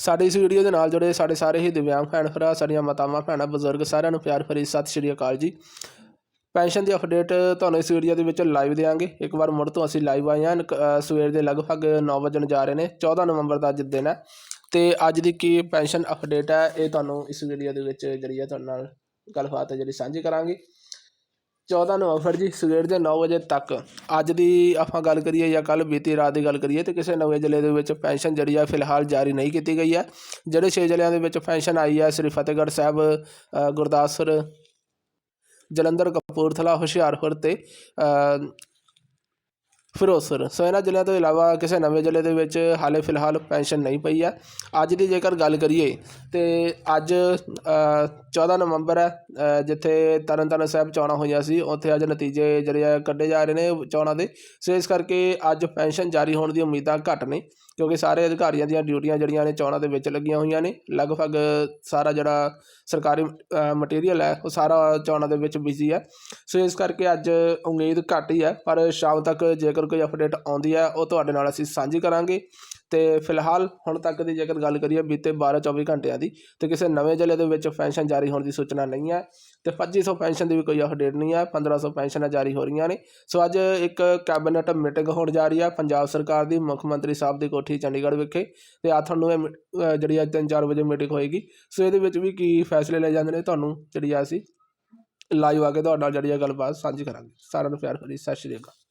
ਸਾਡੀ ਇਸ ਵੀਡੀਓ ਦੇ ਨਾਲ ਜੁੜੇ ਸਾਡੇ ਸਾਰੇ ਹੀ ਦਿਵਿਆਂਗ ਭੈਣ ਭਰਾ, ਸਾਡੀਆਂ ਮਾਤਾਵਾਂ, ਭੈਣਾਂ, ਬਜ਼ੁਰਗ, ਸਾਰਿਆਂ ਨੂੰ ਪਿਆਰ ਭਰੀ ਸਤਿ ਸ਼੍ਰੀ ਅਕਾਲ ਜੀ। ਪੈਨਸ਼ਨ ਦੀ ਅਪਡੇਟ ਤੁਹਾਨੂੰ ਇਸ ਵੀਡੀਓ ਦੇ ਵਿੱਚ ਲਾਈਵ ਦੇਵਾਂਗੇ ਇੱਕ ਵਾਰ ਮੁੜ ਤੋਂ ਅਸੀਂ ਲਾਈਵ ਆਏ ਹਾਂ। ਨਕ- ਸਵੇਰ ਦੇ ਲਗਭਗ 9 ਵਜਣ ਜਾ ਰਹੇ ਨੇ। 14 ਨਵੰਬਰ ਦਾ ਅੱਜ ਦਿਨ ਹੈ। ਤੇ ਅੱਜ ਦੀ ਕੀ ਪੈਨਸ਼ਨ ਅਪਡੇਟ ਹੈ, ਇਹ ਤੁਹਾਨੂੰ ਇਸ ਵੀਡੀਓ ਦੇ ਵਿੱਚ ਜਿਹੜੀ ਹੈ ਤੁਹਾਡੇ ਨਾਲ ਗੱਲਬਾਤ ਹੈ ਜਿਹੜੀ ਸਾਂਝੀ ਕਰਾਂਗੇ। 14 ਨਵੰਬਰ ਜੀ, ਸਵੇਰ ਦੇ 9 ਵਜੇ ਤੱਕ। ਅੱਜ ਦੀ ਆਪਾਂ ਗੱਲ ਕਰੀਏ ਜਾਂ ਕੱਲ ਬੀਤੀ ਰਾਤ ਦੀ ਗੱਲ ਕਰੀਏ ਤੇ ਕਿਸੇ ਨਵੇਂ ਜ਼ਿਲ੍ਹੇ ਦੇ ਵਿੱਚ ਪੈਨਸ਼ਨ ਜਿਹੜੀ ਆ ਫਿਲਹਾਲ ਜਾਰੀ ਨਹੀਂ ਕੀਤੀ ਗਈ ਹੈ। ਜਿਹੜੇ ਛੇ ਜ਼ਿਲ੍ਹਿਆਂ ਦੇ ਵਿੱਚ ਪੈਨਸ਼ਨ ਆਈ ਹੈ, ਸ੍ਰੀ ਫਤਿਹਗੜ੍ਹ ਸਾਹਿਬ ਗੁਰਦਾਸਪੁਰ, ਜਲੰਧਰ, ਕਪੂਰਥਲਾ, ਹੁਸ਼ਿਆਰਪੁਰ ਤੇ ਫਿਰੋਜ਼ਪੁਰ ਸੋ ਇਹਨਾਂ ਜ਼ਿਲ੍ਹਿਆਂ ਤੋਂ ਇਲਾਵਾ ਕਿਸੇ ਨਵੇਂ ਜ਼ਿਲ੍ਹੇ ਦੇ ਵਿੱਚ ਹਾਲੇ ਫਿਲਹਾਲ ਪੈਨਸ਼ਨ ਨਹੀਂ ਪਈ ਹੈ। ਅੱਜ ਦੀ ਜੇਕਰ ਗੱਲ ਕਰੀਏ ਤੇ ਅੱਜ ਅ, 14 ਨਵੰਬਰ ਹੈ ਅ, ਜਿੱਥੇ ਤਰਨਤਾਰਨ ਸਾਹਿਬ ਚੋਣਾਂ ਹੋਈਆਂ ਸੀ ਉੱਥੇ ਅੱਜ ਨਤੀਜੇ ਜਿਹੜੇ ਆ ਕੱਢੇ ਜਾ ਰਹੇ ਨੇ ਚੋਣਾਂ ਦੇ। ਸੋ ਇਸ ਕਰਕੇ ਅੱਜ ਪੈਨਸ਼ਨ ਜਾਰੀ ਹੋਣ ਦੀ ਉਮੀਦਾਂ ਘੱਟ ਨੇ ਕਿਉਂਕਿ ਸਾਰੇ ਅਧਿਕਾਰੀਆਂ ਦੀਆਂ ਡਿਊਟੀਆਂ ਜਿਹੜੀਆਂ ਨੇ ਚੋਣਾਂ ਦੇ ਵਿੱਚ ਲੱਗੀਆਂ ਹੋਈਆਂ ਨੇ। ਲਗਭਗ ਸਾਰਾ ਜਿਹੜਾ ਸਰਕਾਰੀ ਮਟੀਰੀਅਲ ਹੈ ਉਹ ਸਾਰਾ ਚੋਣਾਂ ਦੇ ਵਿੱਚ ਬਿਜ਼ੀ ਹੈ। ਸੋ ਇਸ ਕਰਕੇ ਅੱਜ ਉਮੀਦ ਘੱਟ ਹੀ ਹੈ ਪਰ ਸ਼ਾਮ ਤੱਕ ਜੇਕਰ ਕੋਈ ਅਪਡੇਟ ਆਉਂਦੀ ਹੈ, ਉਹ ਤੁਹਾਡੇ ਨਾਲ ਅਸੀਂ ਸਾਂਝੀ ਕਰਾਂਗੇ। ਤੇ ਫਿਲਹਾਲ ਹੁਣ ਤੱਕ ਦੀ ਜੇਕਰ ਗੱਲ ਕਰੀਏ ਬੀਤੇ 12 24 ਘੰਟਿਆਂ ਦੀ, ਤੇ ਕਿਸੇ ਨਵੇਂ ਜ਼ਿਲ੍ਹੇ ਦੇ ਵਿੱਚ ਪੈਨਸ਼ਨ ਜਾਰੀ ਹੋਣ ਦੀ ਸੂਚਨਾ ਨਹੀਂ ਹੈ, ਤੇ 2500 ਪੈਨਸ਼ਨ ਦੀ ਵੀ ਕੋਈ ਅਪਡੇਟ ਨਹੀਂ ਹੈ 1500 ਪੈਨਸ਼ਨਾਂ ਜਾਰੀ ਹੋ ਰਹੀਆਂ ਨੇ। ਸੋ ਅੱਜ ਇੱਕ ਕੈਬਨਿਟ ਮੀਟਿੰਗ ਹੋਣ ਜਾ ਰਹੀ ਹੈ, ਪੰਜਾਬ ਸਰਕਾਰ ਦੀ, ਮੁੱਖ ਮੰਤਰੀ ਸਾਹਿਬ ਦੀ ਕੋਠੀ ਚੰਡੀਗੜ੍ਹ ਵਿਖੇ, ਤੇ ਆ ਤੁਹਾਨੂੰ ਇਹ ਮੀ- ਜਿਹੜੀ ਅੱਜ 3-4 ਵਜੇ ਮੀਟਿੰਗ ਹੋਏਗੀ। ਸੋ ਇਹਦੇ ਵਿੱਚ ਵੀ ਕੀ ਫੈਸਲੇ ਲਏ ਜਾਂਦੇ ਨੇ ਤੁਹਾਨੂੰ, ਜਿਹੜੀ ਆ ਅਸੀਂ ਲਾਈਵ ਆ ਕੇ ਤੁਹਾਡੇ ਨਾਲ ਜਿਹੜੀ ਆ ਗੱਲਬਾਤ ਸਾਂਝੀ ਕਰਾਂਗੇ। ਸਾਰਿਆਂ ਨੂੰ ਪਿਆਰ ਭਰੀ ਸਤਿ ਸ਼੍ਰੀ ਅਕਾਲ।